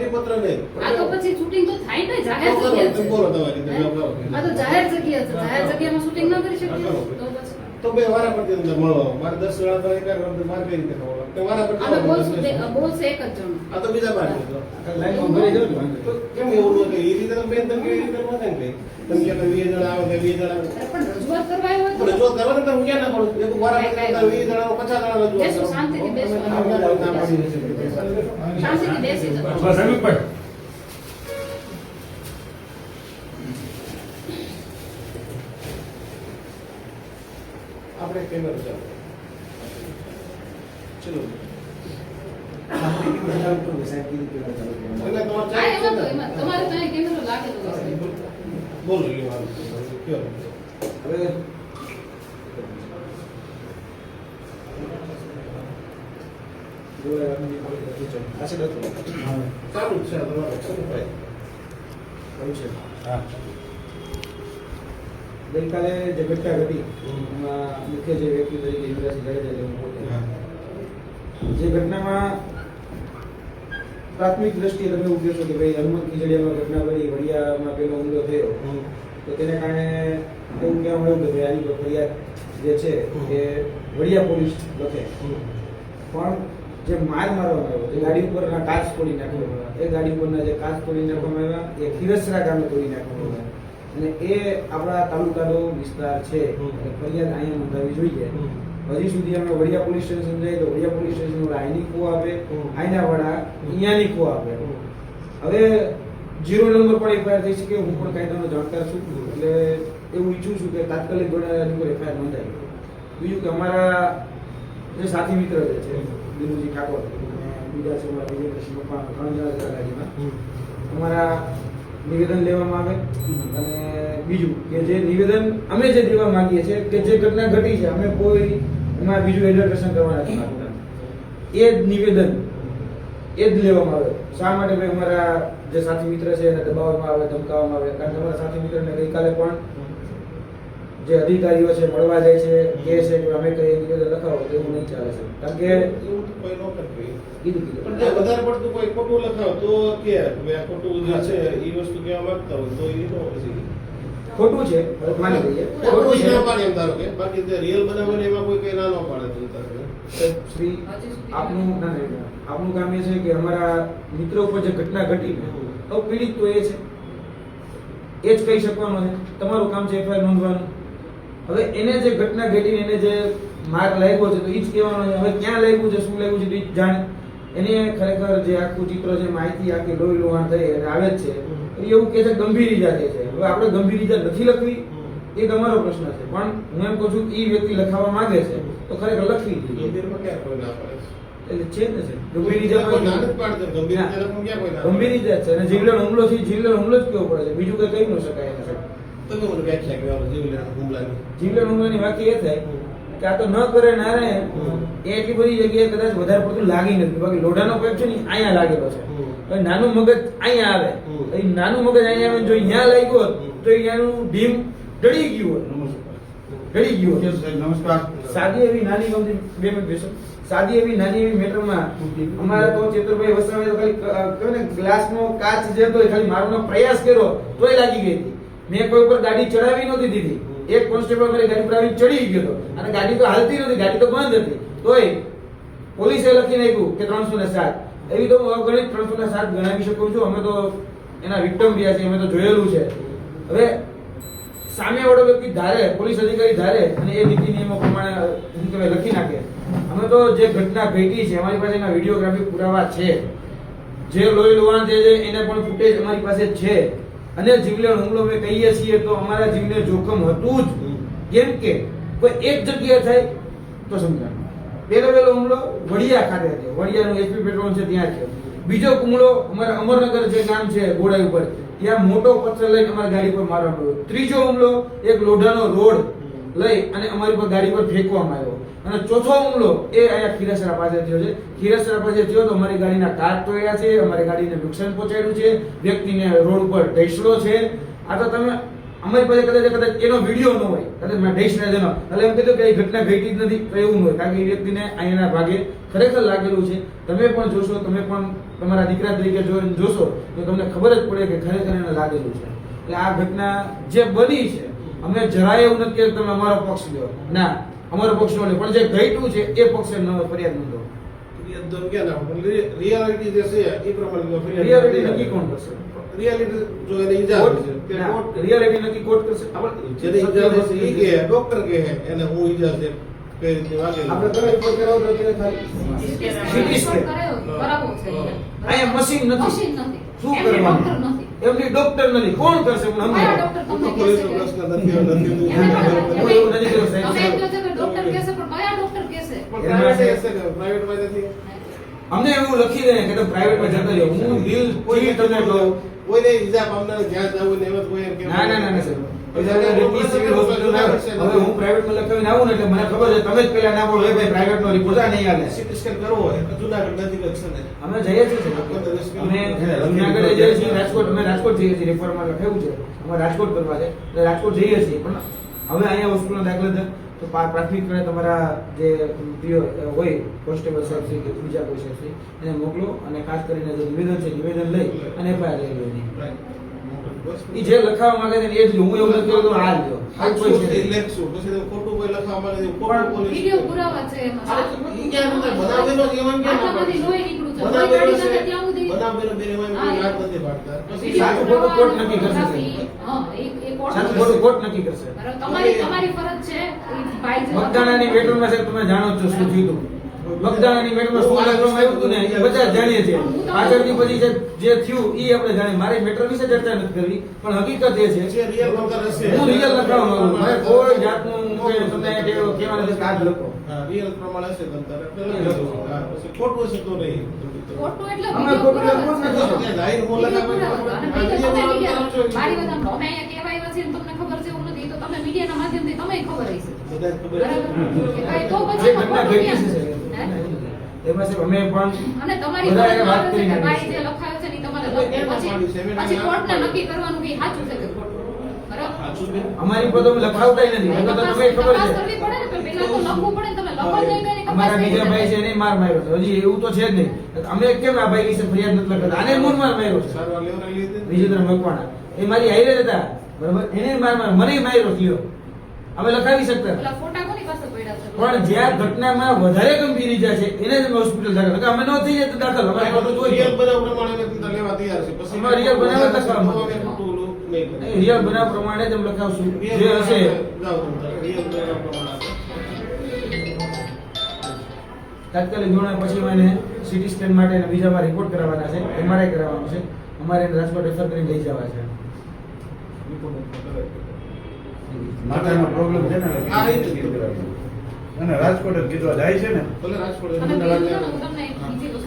પરિપત્ર નહીં. આ તો પછી શૂટિંગ તો થાય ને જાહેર જગ્યા છે બોલો તમારી. આ તો જાહેર જગ્યા છે. જાહેર જગ્યામાં શૂટિંગ ન કરી શકીએ. તો પછી? તો બે વારા પરથી અંદર મળો. મારે દસ જણા તો એક મારે કઈ રીતે ખબર તો વારા પડતી આ તો આવડે, બોસ દસ બે- જણા. બોસ એક જ જણ. આ તો બીજા બાર ને તો કેમ એવું હોય કે એ રીતે તમે બેન તમે કેવી રીતે કરવા ને તમે કે તમે વીસ જણા આવો કે વીસ જણા પણ રજૂઆત કરવા આવ્યો તો રજૂઆત કરવાની તો હું ક્યાં ના પડું એક વારા અંદર વીસ જણાનો પચાસ જણા રજૂઆત કરો. શાંતિથી બેસો. શાંતિથી બેસી જતો બસ એમ જ આપણે કેમેરો ચાલુ ચલો તમારે કેમેરો લાગેલો બોલો. કયો? હવે હતો. છે જે ઘટના ઘટી મુખ્ય જે વ્યક્તિ તરીકે ઇન્દ્રસિંહ જાડેજા જે ઘટનામાં પ્રાથમિક દ્રષ્ટિએ તમે ઉભ્યો છો કે ભાઈ હનુમંત ખીજડીયામાં ઘટના બની વડિયામાં પેલો હુમલો થયો તો તેને કારણે એવું કહેવા મળ્યું કે ભાઈ આની ફરિયાદ જે છે એ વડિયા પોલીસ લખે પણ જે માર મારવામાં આવ્યો, જે ગાડી ઉપરના કાચ તોડી નાખવામાં આવ્યા. એ ગાડી ઉપરના જે કાચ તોડી નાખવામાં આવ્યા, એ ખીરસરા ગામે તોડી નાખવામાં આવ્યા. અને એ આપણા તાલુકાનો વિસ્તાર છે ફરિયાદ અહીંયા નોંધાવી જોઈએ. હજી સુધી અમે વડિયા પોલીસ સ્ટેશન જઈએ તો વડિયા પોલીસ સ્ટેશન વાળા અહીંની ખો આપે અહીંના વાળા અહીંયાની ખો આપે. હવે જીરો નંબર પણ એફઆઈઆર થઈ શકે, હું પણ કાયદાનો જાણકાર છું. એટલે એવું ઈચ્છું છું કે તાત્કાલિક ધોરણે એફઆઈઆર નોંધાય. બીજું કે અમારા જે સાથી મિત્ર જે છે દિનુજી ઠાકોર અને બીજા છે અમારા વિજયકૃષ્ણ પપ્પા ત્રણ જણા અમારા નિવેદન લેવામાં આવે અને બીજું કે જે નિવેદન અમે જે દેવા માંગીએ છીએ કે જે ઘટના ઘટી છે અમે કોઈ એમાં બીજું એડલ્ટ્રેશન કરવા નથી એ જ નિવેદન એ જ લેવામાં આવે. શા માટે ભાઈ અમારા જે સાથી મિત્ર છે એને દબાવવામાં આવે ધમકાવવામાં આવે? કારણ કે અમારા સાથી મિત્રને ગઈકાલે પણ જે અધિકારીઓ છે મળવા જાય છે કે છે કે અમે કઈ નિવેદન લખાવો તો એવું નહીં ચાલે છે. કારણ કે એવું તો કોઈ નો કરતું કીધું પણ જે વધારે પડતું કોઈ ખોટું લખાવ તો કે આ ખોટું જે છે એ વસ્તુ કેવા માંગતા હોય તો એ નો પછી ખોટું છે માની લઈએ. ખોટું ખોટું છે. પાડે એમ ધારો કે. બાકી જે રિયલ બનાવે એમાં કોઈ કઈ ના ન પાડે તો. શ્રી આપનું ના. આપનું કામ એ છે કે અમારા મિત્રો ઉપર જે ઘટના ઘટી તો પીડિત તો એ છે. એ જ કહી શકવાનું છે. તમારું કામ છે એફઆઈઆર નોંધવાનું. હવે એને જે ઘટના ઘટીને એને જે માર્ગ લાગ્યો છે તો એ જ કહેવાનું હવે ક્યાં લાગ્યું છે શું લાગ્યું છે એ જ જાણે. એને ખરેખર જે આખું ચિત્ર છે માહિતી આખી લોહી લોહાણ થઈ અને આવે જ છે એવું કહે છે ગંભીર ઈજા કહે છે. હવે આપણે ગંભીર ઈજા નથી લખવી એ તમારો પ્રશ્ન છે. પણ હું એમ કહું છું કે એ વ્યક્તિ લખાવવા માંગે છે તો ખરેખર લખવી જોઈએ. એટલે છે ને છે. ગંભીર ઈજા પાડે? ગંભીર ઈજા છે. અને જીવલેણ હુમલો છે જીવલેણ હુમલો જ કેવો પડે છે? બીજું કઈ કહી ન શકાય એને સાહેબ. તમે મને વ્યાખ્યા કહેવાનો જીવલેણ હુમલાની. જીવલેણ હુમલાની વાક્ય એ થાય કે આ તો ન કરે નારે એ એટલી બધી જગ્યાએ કદાચ વધારે પડતું લાગી નથી. બાકી લોઢાનો પેપ છે ને અહીંયા લાગેલો છે. હવે નાનું મગજ અહીંયા આવે. એ નાનું મગજ અહીંયા આવે જો અહીંયા લાગ્યું તો અહીંયાનું ઢીમ ડળી ગયું હોત. ડળી ગયું નમસ્કાર. સાદી એવી નાની ગમતી બે મિનિટ બેસો. સાદી એવી નાની એવી મેટરમાં અમારા તો ચેતરભાઈ વસાવે તો ખાલી ક- કહ્યું ને ગ્લાસનો કાચ જે હતો ખાલી મારવાનો પ્રયાસ કર્યો તોય લાગી ગઈ હતી. મેં કોઈ ઉપર ગાડી ચડાવી નહોતી દીધી. એક કોન્સ્ટેબલ મારી ગાડી પર આવી ચડી ગયો હતો. અને ગાડી તો હાલતી નહોતી, ગાડી તો બંધ હતી. તોય પોલીસે લખી નાખ્યું કે ત્રણસો ને સાત. એવી તો હું અગણિત ત્રણસો ને સાત ગણાવી શકું છું. અમે તો એના વિક્ટમ રહ્યા છીએ, અમે તો જોયેલું છે. હવે સામે વાળો વ્યક્તિ ધારે, પોલીસ અધિકારી ધારે, અને એ નીતિ નિયમો પ્રમાણે, શું કહેવાય, લખી નાખે. અમે તો જે ઘટના ઘટી છે, અમારી પાસે એના વિડીયોગ્રાફી પુરાવા છે. જે લોહી લોહાણ છે, એને પણ ફૂટેજ અમારી પાસે છે. અને જીવલેણ હુમલો અમે કહીએ છીએ તો અમારા જીવને જોખમ હતું જ. કેમ કે કોઈ એક જગ્યાએ થાય તો સમજાણ પહેલો પહેલો હુમલો વડિયા ખાતે થયો. વડિયાનું એસપી પેટ્રોલ છે ત્યાં છે બીજો હુમલો અમારા અમરનગર જે ગામ છે ગોળાઈ ઉપર ત્યાં મોટો પથ્થર લઈને અમારી ગાડી પર મારવામાં આવ્યો. ત્રીજો હુમલો એક લોઢાનો રોડ લઈ અને અમારી પર ગાડી પર ફેંકવામાં આવ્યો. અને ચોથો હુમલો એ અહીંયા ખીરસરા પાસે થયો છે. ખીરસરા પાસે થયો તો અમારી ગાડીના કાચ તોડ્યા છે, અમારી ગાડીને નુકસાન પહોંચાડ્યું છે. વ્યક્તિને રોડ ઉપર ઢેસડો છે. આ તો તમે, અમારી પાસે કદાચ કદાચ એનો વીડિયો ન હોય, કદાચ મેં ઢેસ ના જનો, એટલે એમ કીધું કે એ ઘટના ઘટી જ નથી, તો એવું ન હોય, કારણ કે એ વ્યક્તિને અહીંયાના ભાગે ખરેખર લાગેલું છે. તમે પણ જોશો, તમે પણ તમારા દીકરા તરીકે જોશો, તો તમને ખબર જ પડે કે ખરેખર એને લાગેલું છે. એટલે આ ઘટના જે બની છે અમે જરાય એવું નથી કે તમે અમારો પક્ષ લ્યો. ના. અમારો પક્ષ ન પણ જે ઘટ્યું છે એ પક્ષે ફરિયાદ નોંધો રિયાલિટી જે છે એ પ્રમાણે રિયાલિટી નક્કી કોણ કરશે? રિયાલિટી જો એને ઈજા છે કે રિયાલિટી નક્કી કોર્ટ કરશે. આપણે જેને ઈજા ડોક્ટર કહે એને હું ઈજા છે. કઈ રીતે વાગેલી આપણે કરાવો તો સીટી સ્કેન. છે. અહીંયા મશીન નથી. મશીન નથી. શું કરવાનું? એમની ડોક્ટર નથી. કોણ કરશે? પણ કયા સમજાવો. ડોક્ટર તમને નથી કે કહેશે પણ કયા ડોક્ટર કહેશે? પ્રાઇવેટ કે પ્રાઇવેટમાં નથી અમને એવું લખી દે કે તમે પ્રાઇવેટમાં જતા રહ્યો હું દિલ કોઈ તમને કહું. કોઈને ઈજા પામનાર જ્યાં જવું ને કોઈ એમ કહેવું ના ના ના સર હું પ્રાઇવેટમાં લખાવીને આવું ને એટલે મને ખબર છે તમે જ પેલા ના બોલો એ ભાઈ રિપોર્ટ આ નહીં આવે. સિટી સ્કેન કરવો હોય. જુનાગઢ નથી. અમે જઈએ છીએ. અમે જુનાગઢ જઈએ છીએ રાજકોટ અમે રાજકોટ જઈએ છીએ રેફરમાં લખાયું છે. અમે રાજકોટ કરવા છે. એટલે રાજકોટ જઈએ છીએ પણ હવે અહીંયા હોસ્પિટલનો દાખલો છે તો પ્રાથમિક કણે તમારા જે હોય, કોન્સ્ટેબલ સાહેબ છે કે બીજા કોઈ સાહેબ છે એને મોકલો અને ખાસ કરીને જે નિવેદન છે, નિવેદન લઈ અને એફઆઈઆર લઈ લેવાની ઈ જે લખાવવા માંગે છે એ જ હું એવું નથી કહેતો આ લ્યો આ કોઈ છે નહીં. તો ખોટું કોઈ લખવા માંગે છે, ખોટું પણ પોલીસ વીડિયો પુરાવા છે એમાં અરે, ઈ ક્યાં નતા? બનાવેલો છે એમાં ક્યાં ના આટલામાંથી પાડે? લોહી નીકળ્યું છે. લોહી બનાવેલો કાઢી નાખે ત્યાં છે સુધી. બનાવેલો બેન એમાં હા, કોઈ એ- વાત નથી પાડતા પછી વીડિયો સાચું ખોટું કોર્ટ નક્કી કરશે. ફોટોગ્રાફી, હા, એ- એ કોર્ટ સાચું કરશે. ખોટું કોર્ટ નક્કી કરશે બરાબર, તમારી તમારી ફરજ છે એ ભાઈ જે સાહેબ તમે જાણો છો શું થયું હતું. બગદાણાની મેટ્રોમાં શું લખવામાં આવ્યું હતું ને એ બધા જાણીએ છીએ. પાછળથી પછી જે જે થયું એ આપણે જાણીએ. મારી મેટ્રો વિશે ચર્ચા નથી કરવી પણ હકીકત એ છે. હું રિયલ લખવા માંગુ મારે કોઈ જાતનું તમને કે- કહેવાનું નથી. આજ લખો હા, પ્રમાણે હશે તંત્ર. એટલે લખી દો. હા, પછી ખોટું હશે તો નહીં. ખોટું એટલે અમે ખોટું લખવું જ નથી. જાહેર મોં વીડિયો લગાવવા પુરાવા છે. અને આ બીજું તમે મીડિયા- બનાવો મારી વાત સાંભળો. અમે અહીંયા કહેવાય છે તમને ખબર છે એવું નથી. તો તમે મીડિયાના માધ્યમથી તમે ખબર હશે. બધાને ખબર છે. તો પછી એમાં સાહેબ અમે પણ અને તમારી વાત આવે છે કરીને કે ભાઈ આવી જે. લખાયો છે ને તમારે પછી પછી કોર્ટને નક્કી કરવાનું કે સાચું છે કે ખોટું? અમારી પર તો લખાવતાય નથી. તો તમને ખબર છે. તમે અમારા બીજા ભાઈ છે એને માર માર્યો છે. હજી એવું તો છે જ નહીં. અમે કેમ આ ભાઈ વિશે ફરિયાદ નથી લખતા? આને મૂળ માર માર્યો છે. વિજેન્દ્ર મકવાણા. એ મારી હાઈરે રહ્યા હતા. બરાબર? એને માર માર મને માર્યો થયો અમે લખાવી શકતા. પણ જ્યાં ઘટનામાં વધારે ગંભીર ઈજા છે એને જ હોસ્પિટલ દાખલ અમે ન થઈ જાય તો દાખલ અમારે બધું જોઈએ બનાવ પ્રમાણે અમે લેવા તૈયાર છે. પછી અમારે રિયલ બનાવ નહીં રિયલ બનાવ પ્રમાણે જ અમે લખાવશું. જે હશે. બનાવ પ્રમાણે. તાત્કાલિક ધોરણે પછી મને સિટી સ્કેન માટે બીજામાં રિપોર્ટ કરાવવાના છે એમઆરઆઈ કરાવવાનું છે. અમારે એને રાજકોટ રેફર કરીને લઈ જવા છે. માથાનો પ્રોબ્લેમ છે ને આ રીતે. અને રાજકોટ જ કીધવા જાય છે ને ભલે રાજકોટ તમે કીધું.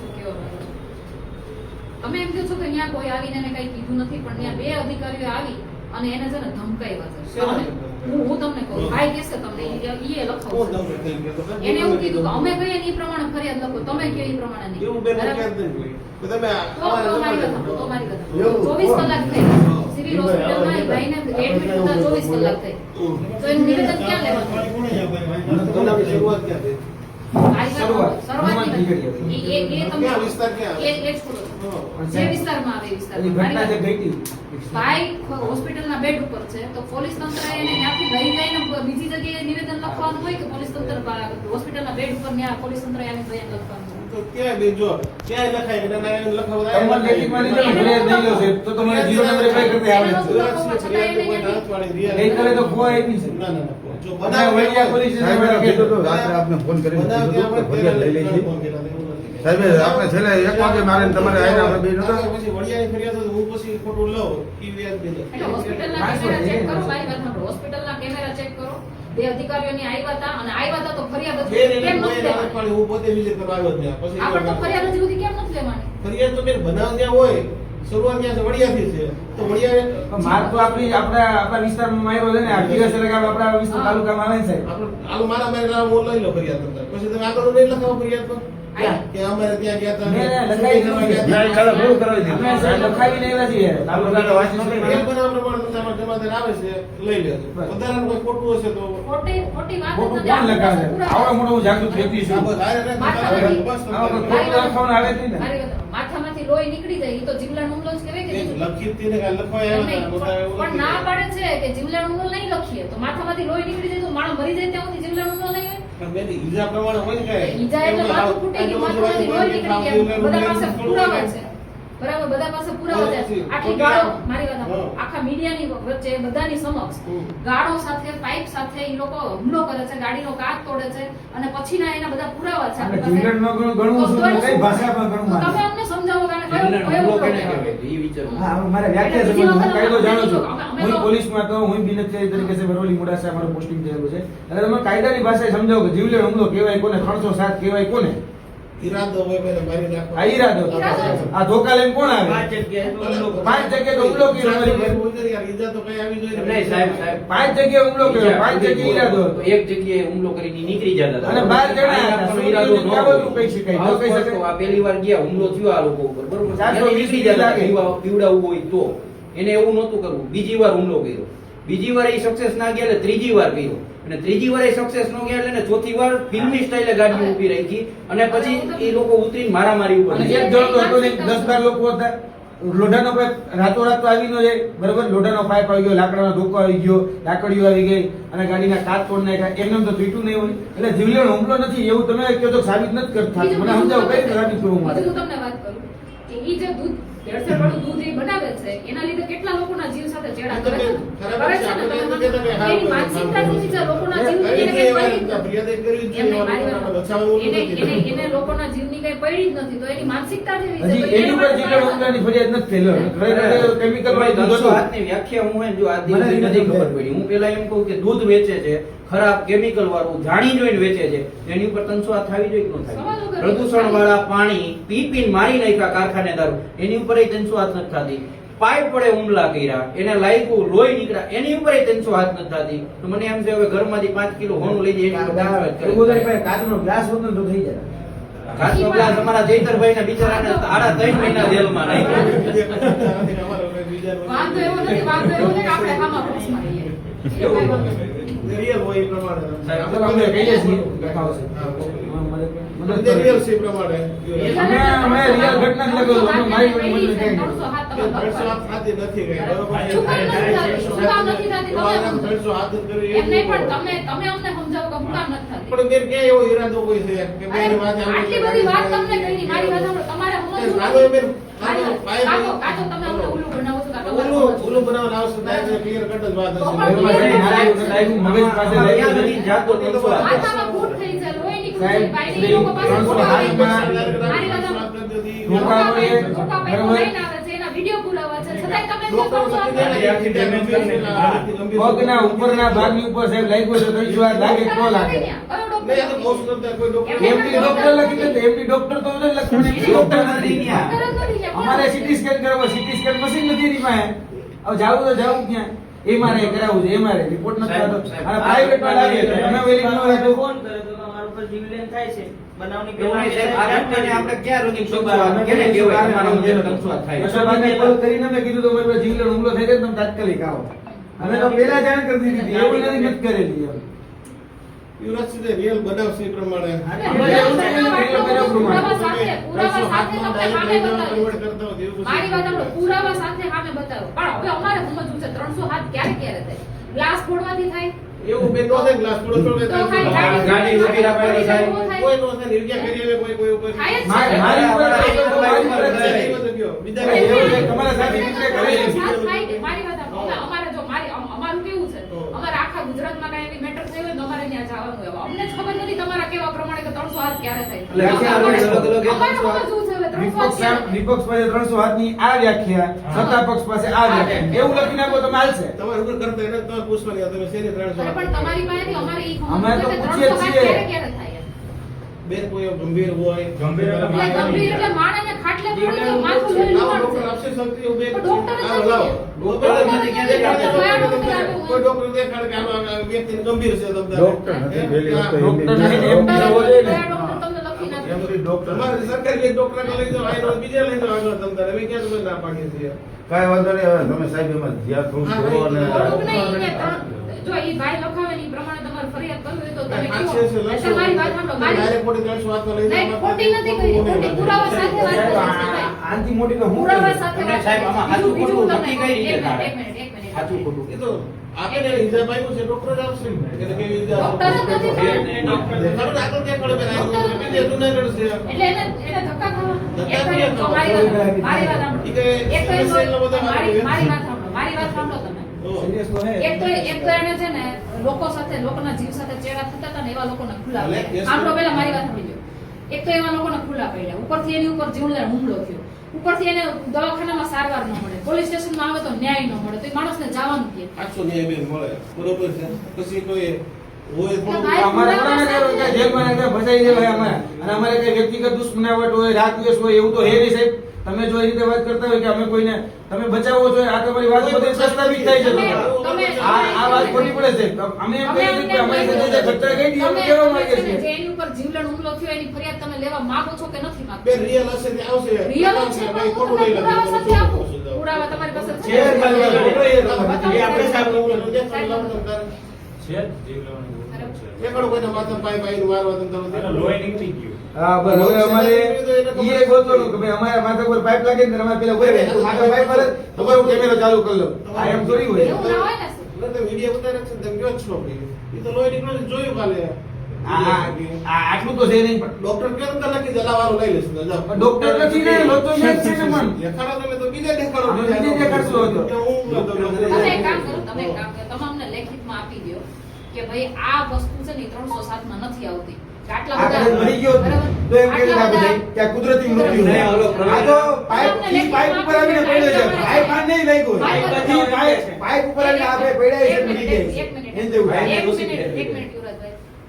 એમ કહો છો કે અહીંયા કોઈ આવીને એને કઈ કીધું નથી પણ ત્યાં બે અધિકારીઓ આવી અને એને છે ને ધમકાવ્યા છે હું હું તમને કહું ભાઈ કહેશે તમને એ કહેતો? એને એવું કીધું કે અમે કહીએ ઈ પ્રમાણે ફરિયાદ લખો તમે કહો એ પ્રમાણે નહીં. તો તમે તો તો મારી વાત સાંભળો, તો મારી વાત સાંભળો. એવું? ચોવીસ કલાક થઈ. સિવિલ હોસ્પિટલમાં ભાઈને એડમિટ થતા ચોવીસ કલાક થઈ. તો એનું નિવેદન ક્યાં લેવાનું? શરૂઆત બીજી જગ્યાએ નિવેદન લખવાનું હોય કે પોલીસ તંત્ર હોસ્પિટલ હોસ્પિટલના બેડ ઉપર પોલીસ તંત્ર એને લખવાનું હોય? તો ક્યાંય બે જો ક્યાંય લખાય? કે ના એને લખાવું તમારે લેખિતમાં લીધો ને ફરિયાદ નહીં લો સાહેબ, તો તમારે જીરો નંબરે ફાઇલ કરતા આવડે છે. ગઈકાલે તો ખોવા આપી છે. ના ના ના જો અને બનાવ પોલીસ સાહેબે કીધું હતું, રાત્રે આપને ફોન કરીને બનાવ કીધું હતું કે ફરિયાદ લઈ લેજે. સાહેબ આપણે છેલ્લે એક વાગે મારે તમારે આપણે બે? પછી વડિયાની ફરિયાદ તો હું પછી ખોટું લઉં. ઈ વ્યાજ દે હોસ્પિટલના કેમેરા ચેક કરો મારી હોસ્પિટલના કેમેરા ચેક કરો. બે અધિકારીઓની આવ્યા હતા અને આવ્યા હતા તો ફરિયાદ હતી. કેમ નથી લેવાની? હું પોતે વિઝિટ કરવા આવ્યો જ ત્યાં. પછી આપણે તો ફરિયાદ હજી સુધી કેમ નથી લેવાની? ફરિયાદ તો બેન બનાવ ત્યાં હોય શરૂઆત ત્યાં વડિયાથી છે. તો વડિયા માર તો આપણી આપણા આપણા વિસ્તારમાં માર્યો છે ને આ ગીરસરા ગામ આપણા વિસ્તાર તાલુકામાં આવે છે. આપણે આલુ મારા મારે હું લઈ લો ફરિયાદ પછી તમે આગળ નહીં લખાવો ફરિયાદ તો. કે અમારે ત્યાં ગયા હતા મેં લખાઈ કરવા દીધું. ગયા ના, ચાલો, પૂરું કરાવી દીધું. અમે સાહેબ લખાવીને આવ્યા છીએ તાલુકાના વાંચી હતા. છીએ. એ બનાવ તમારા જમાદાર આવે છે લઈ લેજો વધારાનું કોઈ ખોટું હશે તો ખોટી ખોટી વાત ખોટું કોણ લખાવે આવડો મોટો હું જાગૃત વ્યક્તિ છું બસ ચાલે. બસ ખોટું લખાવાનું આવે નહીં ને વાત, લોહી નીકળી જાય એ તો જીવલેણ હુમલો જ કહેવાય કે લખી હતા, પણ ના. પાડે છે કે જીવલેણ હુમલો નહીં લખીએ. તો માથામાંથી લોહી નીકળી જાય તો માણસ મરી જાય ત્યાં સુધી જીવલેણ હુમલો નહીં હોય? ઈજા પ્રમાણે હોય ને ઈજા એટલે માથું ફૂટે કે માથામાંથી લોહી નીકળી ગયા. બધા પાસે પુરાવા છે. બરાબર? બધા પાસે પુરાવા છે. આટલી ગાળો મારી વાત આખા મીડિયાની વચ્ચે બધાની સમક્ષ ગાળો સાથે પાઇપ સાથે એ લોકો હુમલો કરે છે ગાડીનો કાચ તોડે છે અને પછીના એના બધા પુરાવા છે તમે અમને સમજાવો કાયદાની ભાષાએ સમજાવો કે જીવલેણ હુમલો કહેવાય કોને? ત્રણસો સાત કેવાય કોને? ઈરાદો હોય કોઈને મારી નાખવાનો. આ ઈરાદો ઈરાદો. આ ધોકા લઈને કોણ આવે પાંચ જગ્યાએ હુમલો પાંચ જગ્યાએ હુમલો કર્યો તો કઈ આવી જોઈએ નહીં, સાહેબ, સાહેબ. પાંચ જગ્યાએ હુમલો કર્યો પાંચ જગ્યાએ ઈરાદો તો એક જગ્યાએ હુમલો કરીને નીકળી જતા હતા. અને બાર જણા. ઈરાદો શું કહી શકાય? ન કહી શકાય? આ પહેલી વાર ગયા હુમલો થયો આ લોકો ઉપર બરોબર ચારસો નીકળી જતા પીવડાવવું હોય તો એને એવું નહોતું કરવું બીજી વાર હુમલો કર્યો બીજી વાર એ સક્સેસ ના ગયા એટલે ત્રીજી વાર કર્યો અને ત્રીજી વાર એ સક્સેસ ન ગયા એટલે ચોથી વાર ફિલ્મી સ્ટાઇલે ગાડી ઊભી રાખી અને પછી એ લોકો ઉતરીને મારામારી ઉપર અને એક જણ તો હતો ને દસ બાર લોકો હતા. લોઢાનો પાઇપ રાતોરાત તો આવી ન જાય બરાબર? લોઢાનો પાઇપ આવી ગયો લાકડાનો ધોકો આવી ગયો લાકડીઓ આવી ગઈ અને ગાડીના કાચ તોડ નાખ્યા. એમને તો તૂટ્યું નહીં હોય. એટલે જીવલેણ હુમલો નથી એવું તમે કહો તો સાબિત નથી કરતા. મને સમજાવો કઈ રીતે સાબિત કરવું મારે? હું તમને વાત કરું? કે જે દૂધ ભેળસેળ વાળું દૂધ એ બનાવે છે. એના લીધે કેટલા લોકોના જીવ સાથે ચેડા કરે છે ને? ખરાબ કરે છે, છે ને આપણે તમે એમ કહેતા કે હા, એની માનસિકતા શું છે? લોકોના જીવ એને છે કઈ એવા પડી જ નથી. ફરિયાદ કરવી જ એમને જોઈએ મારી આપણે વાત બચાવવું એને એને એને લોકોના જીવની કઈ પડી જ નથી. તો એની માનસિકતા જ છે? એની ઉપર એને જીવલેણ ફરિયાદ નથી થયેલી. કેમિકલ વાળી દૂધ ત્રણસો વ્યાખ્યા હું હે જો આ દિવસે નથી નથી ખબર પડી. હું પેલા એમ કહું કે દૂધ વેચે છે ખરાબ કેમિકલ વાળું જાણી જોઈને વેચે છે. એની ઉપર તનસો હાથ આવી જોઈએ કે ન થાય. પ્રદૂષણ વાળા પાણી પી પીને મારી નાખ્યા કારખાનેદારો. એની ઉપર ત્રણસો હાથ નથી થતી. પાઇપ વડે હુમલા કર્યા એને લાગ્યું લોહી નીકળ્યા એની ઉપર ત્રણસો હાથ નથી થતી. તો મને એમ છે હવે ઘરમાંથી પાંચ કિલો હોનું લઈ ઉપર. પાસે કાચનો ગ્લાસ હોત તો થઈ જાય. ઘાસનો ગ્લાસ અમારા જયતરભાઈ ના બિચારાને આડા ત્રણ મહિના જેલમાં નહીં વાંધો એવો નથી વાંધો એવો નથી આપણે આમાં પક્ષમાં રહીએ. એ કાંઈ વાંધો નથી. રિયલ હોય એ પ્રમાણે સાહેબ, તો કહીએ છીએ. લખાવશે. હા, મદદ મને કરો. રિયલ છે પ્રમાણે અમે અમે રિયલ ઘટના જ અમે મારી પહેલી મને છે, ત્રણસો હાથ કે તમારા ત્રણસો લખવાના. હાથ ખાતી નથી કઈ, બરોબર છે? શું કામ નથી થતી? શું કામ નથી થતી? તમે આરામ ત્રણસો હાથ જ એમ નહીં પણ તમે તમે અમને સમજાવો કે કામ નથી થતી પણ બેન ક્યાં એવો ઈરાદો કોઈ છે કે બેન વાત આટલી બધી વાત તમને મારી તમારે સમજવું મારી કાકો, કાકો તમે અમને બનાવો છો કાકો, જ હશે. મગજ પાસે જાતો હાથ માથામાં ફૂટ થઈ છે લોહી નીકળ્યું સાહેબ, એ ત્રણસો પગના ઉપરના ભાગની ઉપર સાહેબ લાગ્યું છે તો લાગે લાગે ડોક્ટર? લખી દે ડોક્ટર ડોક્ટર નથી. અમારે સીટી સ્કેન કરાવવો સીટી સ્કેન મશીન નથી એની પાસે હવે જાવું તો જાવું ક્યાં એ મારે કરાવવું છે મારે રિપોર્ટ નથી. અને પ્રાઇવેટમાં લાગે તો તમે વેલી ન કોણ કરે જીવલેણ થાય છે બનાવની પહેલા આપણે ક્યાં ત્રણસો હાથ? કેને કહેવાય? તમારા મુજબ ત્રણસો થાય. યશોભાઈને કોલ કરીને મેં કીધું તો મારી પાસે જીવલેણ હુમલો થઈ જાય તમે તાત્કાલિક આવો. અમે તો પહેલા જાણ કરી દીધી હતી એવું નથી મત કરેલી એમ. યુવરાજ સીધે રિયલ પ્રમાણે. આપણે એવું છે કર્યો પુરાવા સાથે પુરાવા સાથે એવું મારી વાત સાંભળો, પુરાવા સાથે સામે બતાવો. પણ હવે અમારે સમજવું છે ત્રણસો હાથ ક્યારે ક્યારે થાય? ગ્લાસ ફોડવાથી થાય? એવું નો થાય ગ્લાસ. ગાડી રાખવાની થાય. કોઈ નો થાય નિર્જા કરી લે કોઈ કોઈ ઉપર. મારી મારી ઉપર છે, તમારા સાથે મિત્ર કરે છે. સાથ થાય કે મારી વાત સાંભળો. હવે અમારે જો મારી અમ- અમારું કેવું છે અમારે આખા ગુજરાતમાં કાંઈ એવી મેટર થઈ હોય તો અમારે ત્યાં જવાનું હોય. હવે અમને જ ખબર નથી તમારા કેવા પ્રમાણે કે ત્રણસો હાથ ક્યારે થાય એટલે વિશે આપણે અલગ અલગ એક અમારે ત્રણસો હાથ. સમજવું છે હવે ત્રણસો વિપક્ષ હાથ સામે- ક્યારે? વિપક્ષ પાસે ત્રણસો હાથની આ વ્યાખ્યા સત્તા પક્ષ પાસે આ વ્યાખ્યા. એવું લખી નાખો તમે હાલશે. તમારે ઉપર કરતા એને પૂછવાની તમે શેરી ત્રણસો અમારે અમે તો પૂછીએ જ 300 હાથ છીએ. ક્યારે ક્યારે થાય એમ. બેન કોઈ ગંભીર હોય ગંભીર એટલે એટલે ગંભીર માણસને ખાટલે પડી માથું ડોક્ટર આપશે શક્તિ ડોક્ટર. ડોક્ટર? કોઈ ડોક્ટર દેખાડે કે આ છે ડોક્ટર નથી, ડોક્ટર નથી. ડોક્ટર ડોક્ટર તમારે સરકારી એક ડોક્ટરને લઈ જાઓ, આયનો બીજે લઈ જાઓ આગળ તમને. અમે ક્યાં તમને ના પાડીએ છીએ? કાંઈ વાંધો નહીં હવે તમે સાહેબ એમાં જ્યાં થોડું હા, અને એ જો ઈ ભાઈ લખાવે ને પ્રમાણે તમારે ફરિયાદ કરવી હોય તો તમે કહો. છે, છે, એટલે મારી વાત સાંભળો, મારી- ખોટી. નથી કરી, ખોટી પુરાવા સાથે વાત કરી. આનાથી મોટી તો હું સાહેબ, છે. આમાં સાચું ખોટું નક્કી કઈ રીતે થાય? એક મિનિટ, એક મિનિટ. સાચું ખોટું એ તો હિસાબ છે, ડોક્ટર જ આપશે. એને કેવી ડોક્ટર જ નથી ખબર આગળ ક્યાં પડે બેન? આ જુનાગઢ છે. એટલે એને એને ધક્કા ખાવા ધક્કા એક તો ખાવા. મારી વાત મારી વાત સાંભળો. ઈ કે એક તો એમ સમસ્યા એટલો બધો મારી મારી મારી વાત સાંભળો મારી વાત સાંભળો તમે ઓ. સિરિયસ તો હે એક તો એક તો એને છે ને લોકો સાથે લોકોના જીવ સાથે ચેડા થતા હતા ને એવા લોકોને ખુલ્લા સાંભળો. પહેલા મારી વાત સાંભળી લો એક તો એવા લોકોને ખુલ્લા પડ્યા ઉપરથી એની ઉપર જીવલેણ હુમલો થયો ઉપરથી એને દવાખાનામાં સારવાર ન મળે. પોલીસ સ્ટેશનમાં આવે તો ન્યાય ન મળે. તો એ માણસને જવાનું કે. આઠસો ન્યાય બેન મળે. બરોબર છે? પછી કોઈ હોય અમારે જેલમાં ફસાઈ અમારે અને અમારે કઈ વ્યક્તિગત દુશ્મનાવટ હોય રાત દિવસ હોય એવું તો હે નહીં સાહેબ. તમે જો એ રીતે વાત કરતા હોય કે અમે કોઈને તમે બચાવો છો આ તમારી વાત બધી પ્રસ્તાવિત થાય છે. આ આ વાત ખોટી પડે છે. અમે એમ કહીએ છીએ કે અમારી સાથે જે ઘટના ઘટી એમ કહેવા માંગે છે ને છે જે એની ઉપર જીવલેણ હુમલો થયો એની ફરિયાદ તમે લેવા માંગો છો કે નથી માંગતા? બે રિયલ હશે તે આવશે. રિયલ છે ભાઈ ખોટું તમે નહીં પુરાવા સાથે આપો. પુરાવા તમારી પાસે છે? જ એ. આપણે સાહેબ એવું દેખાડો લાવો તમે તારે. બરાબર. દેખાડો કોઈને માથે પાઈ પાઈ મારવા તમે તમે દેખાડો. હા બસ હવે અમારે ઈ ગોતવાનું કે ભાઈ અમારા માથા પર પાઇપ લાગે ને અમારે પેલા ઊભા માથા પાઇપ પર તમારો કેમેરો ચાલુ કરી લો. આ એમ થોડી હોય. એવું ના હોય ને સર. એટલે તમે વીડિયો ઉતારે છે તમે કયો છો એ તો લોહી જોયું કાલે. આટલું તો છે નહીં પણ ડોક્ટર કેમ તો લખી દે લાવારો લઈ લેશું ડોક્ટર નથી ને લોકો તો મેં જ છે ને પણ. દેખાડો તમે તો બીજે દેખાડો. બીજે દેખાડશો હતો. હું તમે એક કામ કરો તમે એક કામ કરો. તમે લેખિતમાં આપી દો કે ભાઈ આ વસ્તુ છે ને ત્રણસો સાતમાં નથી આવતી. કે આટલા આ બધા કદાચ મરી ગયો ને? તો એમ કહેતા આટલા બધા કે કુદરતી મૃત્યુ નહીં, ઓલો આ તો પાઇપ તમને પાઇપ ઉપર આવીને પડ્યો છે. પાઇપ આ નહીં લાગ્યો પાઇપ પાઇપ પાઇપ ઉપર આવીને આ પડ્યા છે એક મરી મિનિટ, ગયા એક મિનિટ, એક મિનિટ, એક મિનિટ, યુવરાજભાઈ.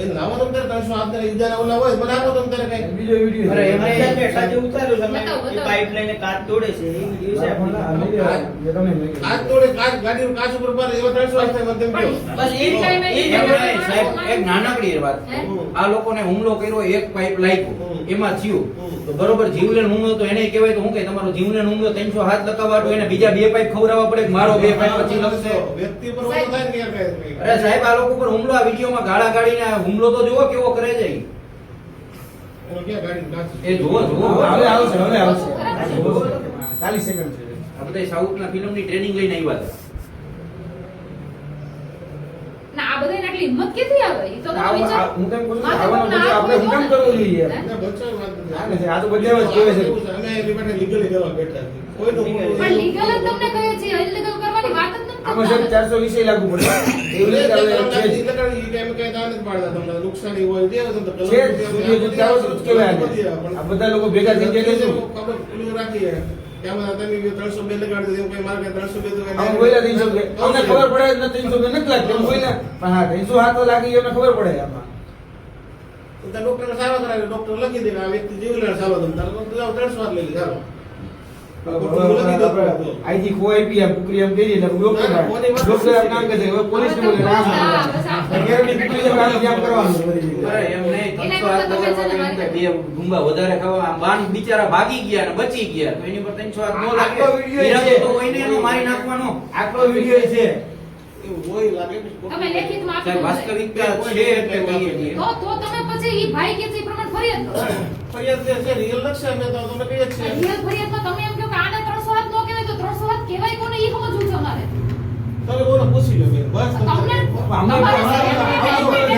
તારે ઈજાના ઓલા હોય મને આપો તમે તારે કઈ બીજો વીડિયો અરે. એમને- બેઠા ઉતાર્યો એ બતાવો. કાચ તોડે છે એ વીડિયો આપણી તમે. કાચ તોડે કાચ ગાડીનું કાચ ઉપર પાડે એવા ત્રણસો આઠ થાય તેમ બસ એ ટાઈમે સાહેબ એક નાનકડી વાત? આ લોકોને હુમલો કર્યો એક પાઇપ લાગ્યો. એમાં થયું. તો બરોબર જીવલેણ હુમલો તો એને કહેવાય તો હું કે તમારો જીવલેણ હુમલો ત્રણસો હાથ લગાવવા એને બીજા બે પાઇપ ખવડાવવા પડે મારો બે પાઇપ પછી લગશે વ્યક્તિ પર અરે સાહેબ આ લોકો પર હુમલો આ વિડીયોમાં ગાળા ગાળીને હુમલો તો જુઓ કેવો કરે છે? એ જુઓ જુઓ હવે આવશે હવે આવશે. ચાલીસ સેકન્ડ છે. આ બધા સાઉથના ફિલ્મની ટ્રેનિંગ લઈને આવ્યા હતા ના આ બધાને આટલી હિંમત કેથી આવે એ તો તમે વિચાર હું તેમ કહું છું આવવાનું કોકના આપણે હું કેમ કરવું જોઈએ? ના, બચાવ વાત નથી. આ તો બધા જ કહેવાય છે. અમે એની માટે legally કરવા બેઠા છે કોઈ તો પણ લીગલ જ તમને કહે છે ઇલીગલ કરવાની વાત જ નથી આમાં. ચારસો વીસે લાગુ પડે એવી છે જ. કઈ પાડતા તમને. નુકસાની હોય તે છે જ. જે ચાલો આને. આ બધા લોકો ભેગા થઈ ગયા છે? રાખીએ આમાં તમે બી 300 બે લગાડી દો, એવું કઈ મારે 300 બે તો કઈ બોલ્યા ત્રણસો કે અમને ખબર પડે ત્રણસો કે નથી લાગતી એમ બોલ્યા. પણ હા ત્રણસો હાથ તો લાગી અમને ખબર પડે આમાં. ત્યાં સારવાર કરાવી ડોક્ટર લખી દે આ વ્યક્તિ જીવલેણ સારવાર તમે તારે તો જાઓ 300 હાથ લઈ લીધા ચાલો. આઈથી કોઈ પી આ કુકરી એમ કહી એટલે ડોક્ટર ના, ડોક્ટર એમ કામ કરે હવે પોલીસ ને બોલે ના હા, બસ કુકરી જેમ કામ જેમ કરવાનું અરે એમ નહીં ત્રણસો હાથ તમે કે બે ગુંબા વધારે ખાવા આમ બાન બિચારા ભાગી ગયા ને બચી ગયા. તો એની પર ત્રણસો હાથ નો લાગે. વીડિયો છે. તો કોઈને એનો મારી નાખવાનો. આખો વીડિયો છે. એવું હોય લાગે કે તમે લેખિતમાં આપી સાહેબ દો. વાસ્તવિકતા છે એટલે તો તો તમે પછી ઈ ભાઈ કે છે પ્રમાણે ફરિયાદ ફરિયાદ છે રિયલ અમે તો તમને કહીએ છીએ રિયલ ફરિયાદમાં તમે એમ કહો કે આને 300 હાથ નો કહેવાય તો 300 હાથ કહેવાય કોને? ઈ સમજવું છે અમારે. તમે બોલો પૂછી લો બેન. બસ તમને તમારા સિવાય-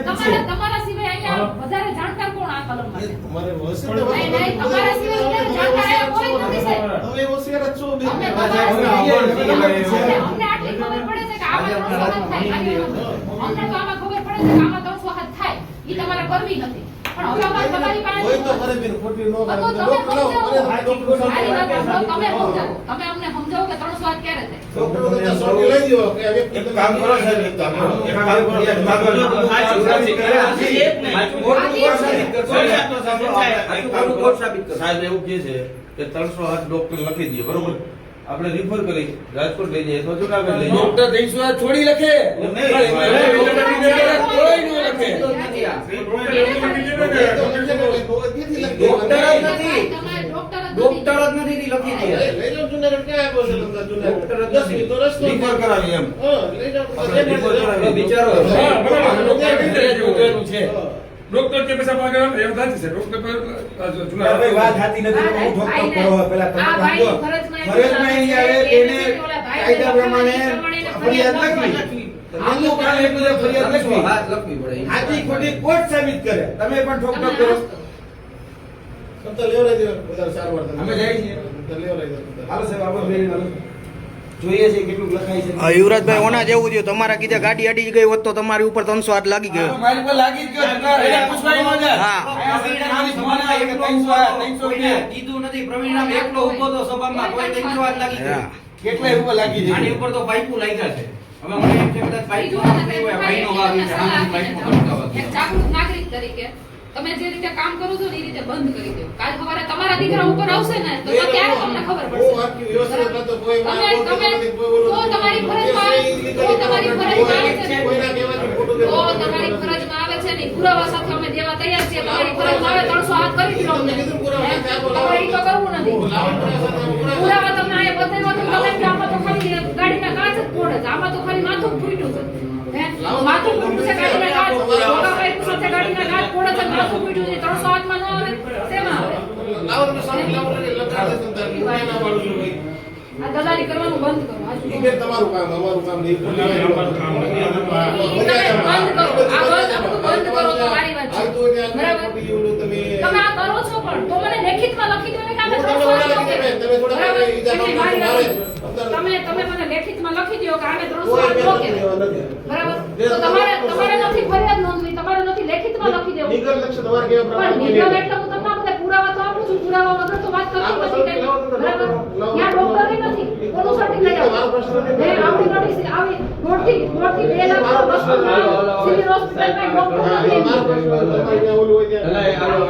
તમારા તમારા સિવાય અહીંયા વધારે જાણકાર કોણ આ કલમ માટે તમારે વસ હોશિયાર નહીં, નહીં, તમારા સિવાય વધારે જાણકાર કોઈ નથી સાહેબ. તમે હોશિયાર છો બેન. અમને- અમને આટલી ખબર પડે છે કે આમાં ત્રણસો હાથ થાય. અમને તો આમાં ખબર પડે છે કે આમાં ત્રણસો હાથ થાય. ઈ તમારે કરવી નથી. સાહેબ એવું કે છે કે ત્રણસો હાથ ડોક્ટર લખી દે બરોબર? આપણે રિફર કરી રાજકોટ લઈ જઈએ તો જુનાગઢ લઈ જઈએ ડોક્ટર દઈશું છોડી લખે નહીં. કોઈ નો લખે નથી આ. ડોક્ટર ડોક્ટર જ નથી. તમારે ડોક્ટર જ નથી. ડોક્ટર જ નથી ઈ લખી દે લઈ જાઓ જુનાગઢ ક્યાં આવ્યો છે ડોક્ટર જ નથી. મિનિટનો રસ્તો રિફર કરાવી એમ હા, લઈ જાઓ. બિચારો હા, બરાબર. છે. ડોક્ટર કે પૈસા માંગે એમ સાચી છે. ડોક્ટર જુના હવે વાત સાચી નથી. તો હું ઠોક ઠોક કરો પેલા તમે કહો ફરજમાં અહીં આવે તેને ભાઈ કાયદા પ્રમાણે ફરિયાદ લખવી. આમનું કામ એક બધા ફરિયાદ લખવી. હાથ લખવી પડે. આથી ખોટી કોર્ટ સાબિત કરે. તમે પણ ઠોક ઠોક કરો. તમ તો લેવડાવી દો બધા સારવાર અમે જઈએ છીએ. તમ તો લેવડાવી દો બધા. હાલો સાહેબ આપણે બેન હાલો. જોઈએ છે કેટલું લખાય છે. હા, યુવરાજભાઈ ઓના જેવું થયું. તમારા કીધા ગાડી અડી ગઈ હોત તો તમારી ઉપર ત્રણસો હાથ લાગી ગયો. મારી પર લાગી ગયો. જુના એને પૂછવાય ન જાય હા. મારી સમાના એક ત્રણસો હાથ, ત્રણસો બે. કીધું નથી. પ્રવીણ આમ એકલો ઊભો તો સભામાં કોઈ ત્રણસો હાથ લાગી ગયો. કેટલાય ઉપર લાગી જાય આની ઉપર તો પાઇપો લાગ્યા છે. હવે મને એમ છે કદાચ પાઇપો બીજું ના થઈ હોય ભાઈનો વાગ છે. આમાંથી પાઇપો ખડકાવા એક ગયા. જાગૃત નાગરિક તરીકે તમે જે રીતે કામ કરો છો ને એ રીતે બંધ કરી દો. કાલ સવારે તમારા દીકરા ઉપર આવશે ને તો ત્યારે તમને ખબર પડશે? તમે તમે તો તમારી ફરજમાં તો તમારી ફરજમાં તો તમારી. ફરજમાં આવે છે ને પુરાવા સાથે અમે દેવા તૈયાર છીએ. તમારી ફરજમાં આવે ત્રણસો હાથ કરી દીધો તમારે તો કરવું નથી. પુરાવા તમને અહીંયા બતાવ્યો તમે આમાં તો ખાલી ગાડીના કાચ જ ફોડે છે. આમાં તો ખાલી માથું ફૂટ્યું છે? માથું ફૂટ્યું છે ગાડીના કાચ ભોગા પાઇપ સાથે ગાડીના કાચ ફોડે છે માથું ફૂટ્યું છે. ત્રણસો હાથમાં ન આવે શેમાં આવે? છે તમ છું. ભાઈ. આ દલાલી કરવાનું બંધ કરો આ તમારું કામ અમારું કામ નહીં ઈ બંધ કરો આ બંધ કરો તો મારી વાત છે. બરાબર? તમે તમે આ કરો છો પણ તો મને લેખિતમાં લખી દો ને કે આને હું તમને ત્રણસો ઓલા હાથ લખી રોકે. તમે થોડા તમે તમે મને લેખિતમાં લખી દો કે આને ત્રણસો કોઈ હાથ બેન રોકે. નથી લેવા નથી. બરાબર? તો તમારે તમારે નથી ફરિયાદ નોંધવી તમારે નથી લેખિતમાં લખી દેવું. નિગમ લક્ષ્ય તમારે કેવા પણ નિગમ એટલે હું તમને બધા પુરાવા તો આપું છું. પુરાવા વગર તો વાત કરતી નથી કઈ. બરાબર? ત્યાં ડોક્ટર નથી. કોનું સર્ટિફિકેટ મારો પ્રશ્ન નથી. હે આવડી નોટિસ આવી મોટી મોટી બે લાખ મારો પ્રશ્ન સિવિલ હોસ્પિટલમાં ડોક્ટર નથી. મારો પ્રશ્ન તમારે ત્યાં ઓલું હોય ત્યાં? અલા, એ આલો.